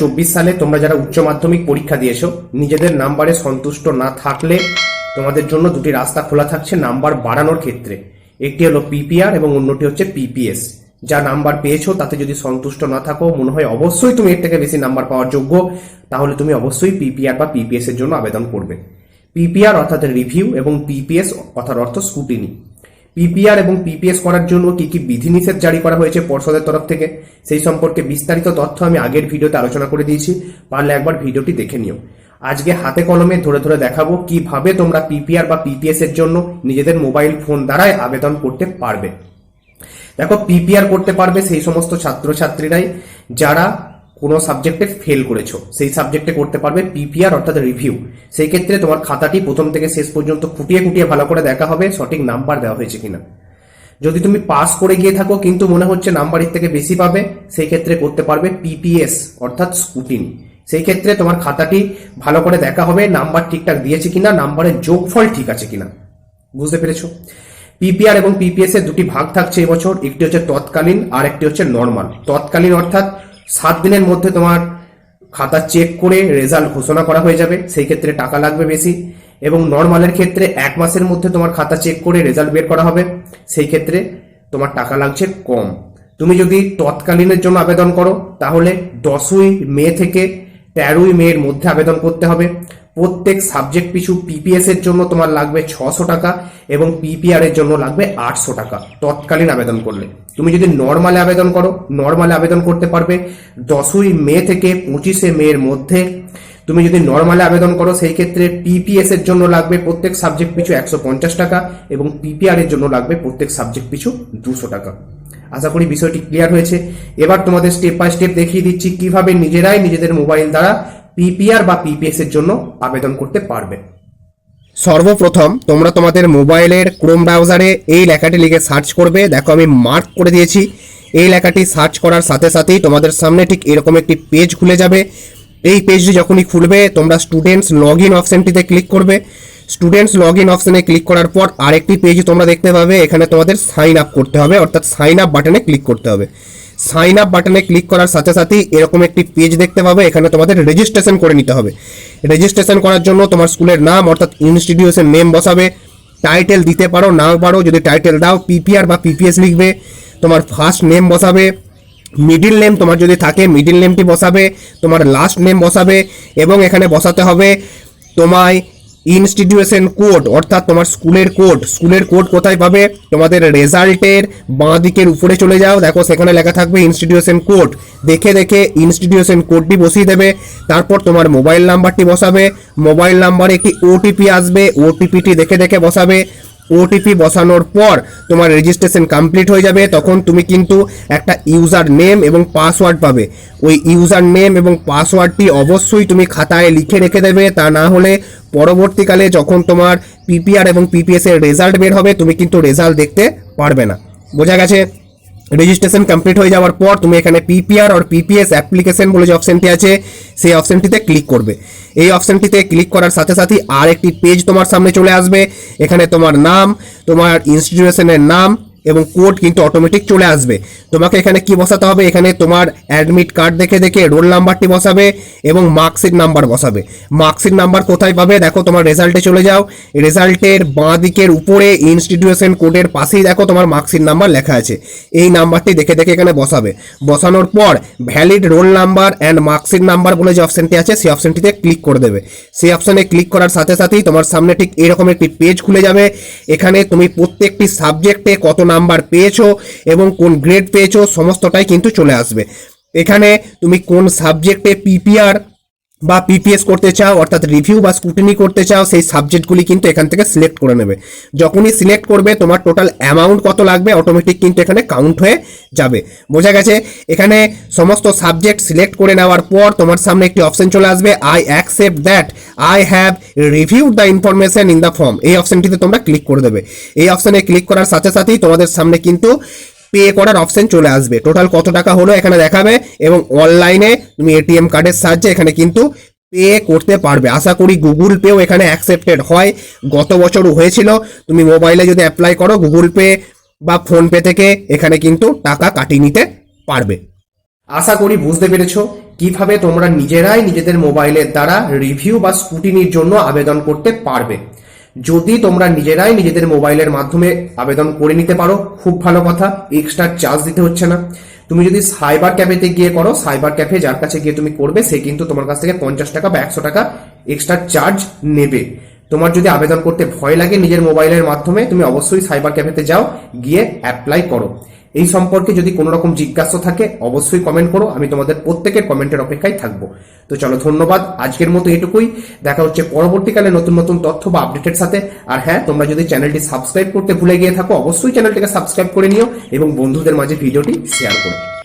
চব্বিশ সালে তোমরা যারা উচ্চ মাধ্যমিক পরীক্ষা দিয়েছ, নিজেদের নাম্বারে সন্তুষ্ট না থাকলে তোমাদের জন্য দুটি রাস্তা খোলা থাকছে নাম্বার বাড়ানোর ক্ষেত্রে। একটি হলো পিপিআর এবং অন্যটি হচ্ছে পিপিএস। যা নাম্বার পেয়েছ, তাতে যদি সন্তুষ্ট না থাকো, মনে হয় অবশ্যই তুমি এর থেকে বেশি নাম্বার পাওয়ার যোগ্য, তাহলে তুমি অবশ্যই পিপিআর বা পিপিএস এর জন্য আবেদন করবে। পিপিআর অর্থাৎ রিভিউ এবং পিপিএস অর্থাৎ অর্থ স্কুটিনি পিপিআর এবং পিপিএস করার জন্য কি কি বিধিনিষেধ জারি করা হয়েছে পর্ষদের তরফ থেকে, সেই সম্পর্কে বিস্তারিত তথ্য আমি আগের ভিডিওতে আলোচনা করে দিয়েছি, পারলে একবার ভিডিওটি দেখে নিও। আজকে হাতে কলমে ধরে ধরে দেখাবো কীভাবে তোমরা পিপিআর বা পিপিএস এর জন্য নিজেদের মোবাইল ফোন দ্বারাই আবেদন করতে পারবে। দেখো পিপিআর করতে পারবে সেই সমস্ত ছাত্রছাত্রীরাই যারা কোনো সাবজেক্টে ফেল করেছ, সেই সাবজেক্টে করতে পারবে পিপিআর অর্থাৎ রিভিউ সেই ক্ষেত্রে তোমার খাতাটি প্রথম থেকে শেষ পর্যন্ত খুঁটিয়ে খুঁটিয়ে ভালো করে দেখা হবে, সঠিক নাম্বার দেওয়া হয়েছে কিনা। যদি তুমি পাস করে গিয়ে থাকো, কিন্তু মনে হচ্ছে নাম্বার এর থেকে বেশি পাবে, সেই ক্ষেত্রে করতে পারবে পিপিএস অর্থাৎ স্কুটিনি সেই ক্ষেত্রে তোমার খাতাটি ভালো করে দেখা হবে নাম্বার ঠিকঠাক দিয়েছে কিনা নাম্বারের যোগফল ঠিক আছে কিনা। বুঝতে পেরেছ? পিপিআর এবং পিপিএস এর দুটি ভাগ থাকছে এবছর, একটি হচ্ছে তৎকালীন আর একটি হচ্ছে নর্মাল তৎকালীন অর্থাৎ সাত দিনের মধ্যে তোমার খাতা চেক করে রেজাল্ট ঘোষণা করা হয়ে যাবে। সেই ক্ষেত্রে টাকা লাগবে বেশি এবং নর্মালের ক্ষেত্রে এক মাসের মধ্যে তোমার খাতা চেক করে রেজাল্ট বের করা হবে। সেই ক্ষেত্রে তোমার টাকা লাগছে কম। তুমি যদি তৎকালীনের জন্য আবেদন করো, তাহলে দশই মে থেকে তেরোই মেয়ের মধ্যে আবেদন করতে হবে। প্রত্যেক সাবজেক্ট পিছু পিপিএস এর জন্য তোমার লাগবে ছশো টাকা এবং পিপিআর এর জন্য লাগবে আটশো টাকা। তৎকালীন আবেদন করলে। তুমি যদি নর্মালে আবেদন করো নর্মালে আবেদন করতে পারবে। দশই মে থেকে পঁচিশে মে এর মধ্যে তুমি যদি নর্মালে আবেদন করো, সেই ক্ষেত্রে পিপিএস এর জন্য লাগবে প্রত্যেক সাবজেক্ট পিছু একশো পঞ্চাশ টাকা এবং পিপিআর এর জন্য লাগবে প্রত্যেক সাবজেক্ট পিছু দুশো টাকা। আশা করি বিষয়টি ক্লিয়ার হয়েছে। এবার তোমাদের স্টেপ বাই স্টেপ দেখিয়ে দিচ্ছি কীভাবে নিজেরাই নিজেদের মোবাইল দ্বারা পিপিআর বা পিপিএস এর জন্য আবেদন করতে পারবে। সর্বপ্রথম তোমরা তোমাদের মোবাইলের ক্রোম ব্রাউজারে এই লেখাটি লিখে সার্চ করবে। দেখো আমি মার্ক করে দিয়েছি। এই লেখাটি সার্চ করার সাথে সাথেই তোমাদের সামনে ঠিক এরকম একটি পেজ খুলে যাবে। এই পেজটি যখনই খুলবে, তোমরা স্টুডেন্টস লগ ইন অপশনটিতে ক্লিক করবে। স্টুডেন্টস লগ ইন অপশনে ক্লিক করার পর আরেকটি পেজ তোমরা দেখতে পাবে, এখানে তোমাদের সাইন আপ করতে হবে, অর্থাৎ সাইন আপ বাটনে ক্লিক করতে হবে। সাইন আপ বাটনে ক্লিক করার সাথে সাথেই এরকম একটি পেজ দেখতে পাবে, এখানে তোমাদের রেজিস্ট্রেশন করে নিতে হবে। রেজিস্ট্রেশন করার জন্য তোমার স্কুলের নাম, অর্থাৎ ইনস্টিটিউশন নেম বসাবে টাইটেল দিতে পারো, নাও পারো, যদি টাইটেল দাও পিপিআর বা পিপিএস লিখবে, তোমার ফার্স্ট নেম বসাবে মিডিল নেম তোমার যদি থাকে মিডিল নেমটি বসাবে, তোমার লাস্ট নেম বসাবে, এবং এখানে বসাতে হবে, তোমায় ইনস্টিটিউশন কোড অর্থাৎ তোমার স্কুলের কোড স্কুলের কোড কোথায় পাবে? তোমাদের রেজাল্টের বাঁ দিকের উপরে চলে যাও। দেখো, সেখানে লেখা থাকবে ইনস্টিটিউশন কোড দেখে দেখে ইনস্টিটিউশন কোডটি বসিয়ে দেবে। তারপর তোমার মোবাইল নাম্বারটি বসাবে। মোবাইল নাম্বারে একটি ওটিপি আসবে। ওটিপিটি দেখে দেখে বসাবে। ওটিপি বসানোর পর তোমার রেজিস্ট্রেশন কমপ্লিট হয়ে যাবে, তখন তুমি কিন্তু একটা ইউজার নেম এবং পাসওয়ার্ড পাবে। ওই ইউজার নেম এবং পাসওয়ার্ডটি অবশ্যই তুমি খাতায় লিখে রেখে দেবে, তা না হলে পরবর্তীকালে যখন তোমার পিপিআর এবং পিপিএস এর রেজাল্ট বের হবে, তুমি কিন্তু রেজাল্ট দেখতে পারবে না। বোঝা গেছে? রেজিস্ট্রেশন কমপ্লিট হয়ে যাওয়ার পর তুমি এখানে পিপিআর আর পিপিএস অ্যাপ্লিকেশন বলে যে অপশনটি আছে, সেই অপশনটিতে ক্লিক করবে। এই অপশনটিতে ক্লিক করার সাথে সাথে আর একটি পেজ তোমার সামনে চলে আসবে। এখানে তোমার নাম, তোমার ইনস্টিটিউশনের নাম এবং কোড কিন্তু অটোমেটিক চলে আসবে। তোমাকে এখানে কি বসাতে হবে? এখানে তোমার অ্যাডমিট কার্ড দেখে দেখে রোল নাম্বারটি বসাবে এবং মার্কশিট নাম্বার বসাবে। মার্কশিট নাম্বার কোথায় পাবে? দেখো তোমার রেজাল্টে চলে যাও। রেজাল্টের বাঁ দিকের উপরে ইনস্টিটিউশন কোডের পাশেই দেখো তোমার মার্কশিট নাম্বার লেখা আছে। এই নাম্বারটি দেখে দেখে এখানে বসাবে। বসানোর পর valid roll number and marksheet number বলে যে অপশনটি আছে, সেই অপশনটিতে ক্লিক করে দেবে। সেই অপশানে ক্লিক করার সাথে সাথেই তোমার সামনে ঠিক এরকম একটি পেজ খুলে যাবে। এখানে তুমি প্রত্যেকটি সাবজেক্টে কত নাম্বার পেয়েছ এবং কোন গ্রেড পেয়েছ, সমস্তটাই কিন্তু চলে আসবে। এখানে তুমি কোন সাবজেক্টে পিপিআর বা পিপিএস করতে চাও, অর্থাৎ রিভিউ বা স্কুটিনি করতে চাও, সেই সাবজেক্টগুলি কিন্তু এখান থেকে সিলেক্ট করে নেবে। যখনই সিলেক্ট করবে, তোমার টোটাল অ্যামাউন্ট কত লাগবে অটোমেটিক কিন্তু এখানে কাউন্ট হয়ে যাবে। বোঝা গেছে? এখানে সমস্ত সাবজেক্ট সিলেক্ট করে নেওয়ার পর তোমার সামনে একটি অপশন চলে আসবে I accept that I have reviewed the information in the form এই অপশনটিতে তোমরা ক্লিক করে দেবে। এই অপশনে ক্লিক করার সাথে সাথেই তোমাদের সামনে কিন্তু পে করার অপশন চলে আসবে। টোটাল কত টাকা হলো এখানে দেখাবে এবং অনলাইনে তুমি এটিএম কার্ডের সাহায্যে এখানে কিন্তু পে করতে পারবে। আশা করি গুগল পেও এখানে অ্যাকসেপ্টেড হয়। গত বছরও হয়েছিল, তুমি মোবাইলে যদি অ্যাপ্লাই করো গুগল পে বা ফোনপে থেকে এখানে কিন্তু টাকা কাটিয়ে নিতে পারবে। আশা করি বুঝতে পেরেছ কীভাবে তোমরা নিজেরাই নিজেদের মোবাইলের দ্বারা রিভিউ বা স্কুটিনির জন্য আবেদন করতে পারবে। যদি তোমরা নিজেরাই নিজেদের মোবাইলের মাধ্যমে আবেদন করে নিতে পারো, খুব ভালো কথা এক্সট্রা চার্জ দিতে হচ্ছে না। তুমি যদি সাইবার ক্যাফেতে গিয়ে করো সাইবার ক্যাফে যার কাছে গিয়ে তুমি করবে, সে কিন্তু তোমার কাছ থেকে পঞ্চাশ টাকা বা একশো টাকা এক্সট্রা চার্জ নেবে। তোমার যদি আবেদন করতে ভয় লাগে নিজের মোবাইলের মাধ্যমে, তুমি অবশ্যই সাইবার ক্যাফেতে যাও, গিয়ে অ্যাপ্লাই করো। এই সম্পর্কে যদি কোনো রকম জিজ্ঞাসা থাকে, অবশ্যই কমেন্ট করো। আমি তোমাদের প্রত্যেকের কমেন্টের অপেক্ষায় থাকব। তো চলো, ধন্যবাদ। আজকের মতো এটুকুই। দেখা হচ্ছে পরবর্তীকালে নতুন নতুন তথ্য বা আপডেটের সাথে। আর হ্যাঁ তোমরা যদি চ্যানেলটি সাবস্ক্রাইব করতে ভুলে গিয়ে থাকো, অবশ্যই চ্যানেলটিকে সাবস্ক্রাইব করে নিও এবং বন্ধুদের মাঝে ভিডিওটি শেয়ার করো